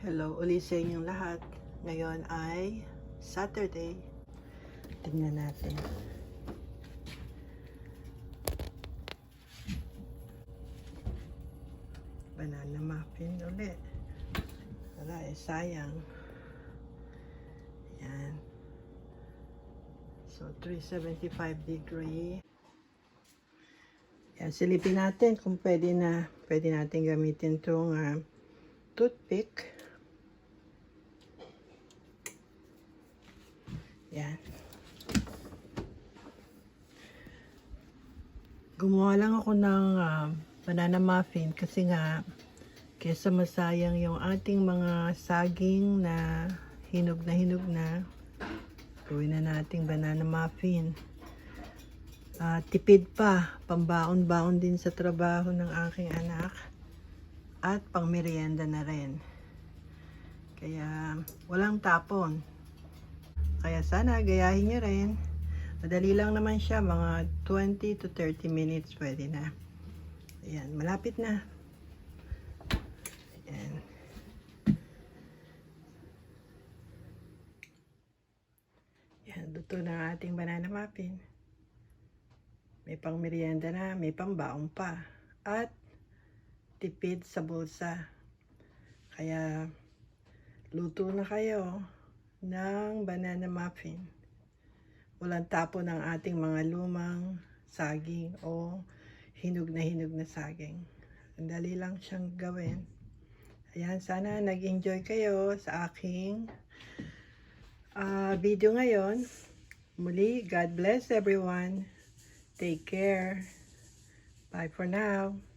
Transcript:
Hello uli sa inyong lahat. Ngayon ay Saturday. Tingnan natin. Banana muffin ulit. Wala eh, sayang. Yan. So, 375 degree. Yan, silipin natin kung pwede na, pwede natin gamitin itong ah, toothpick. Yan. Gumawa lang ako ng ah, banana muffin kasi nga kesa masayang yung ating mga saging na hinog na hinog na gawin na nating banana muffin. Ah, tipid pa, pambaon-baon din sa trabaho ng aking anak at pang merienda na rin. Kaya walang tapon. Kaya sana gayahin nyo rin. Madali lang naman siya, mga 20 to 30 minutes pwede na. Ayan, malapit na. Ayan. Yan, luto na ang ating banana muffin. May pang merienda na, may pang baong pa. At tipid sa bulsa. Kaya luto na kayo ng banana muffin. Walang tapo ng ating mga lumang saging o hinog na hinog na saging. Ang dali lang siyang gawin. Ayan, sana nag-enjoy kayo sa aking ah, video ngayon. Muli, God bless everyone. Take care. Bye for now.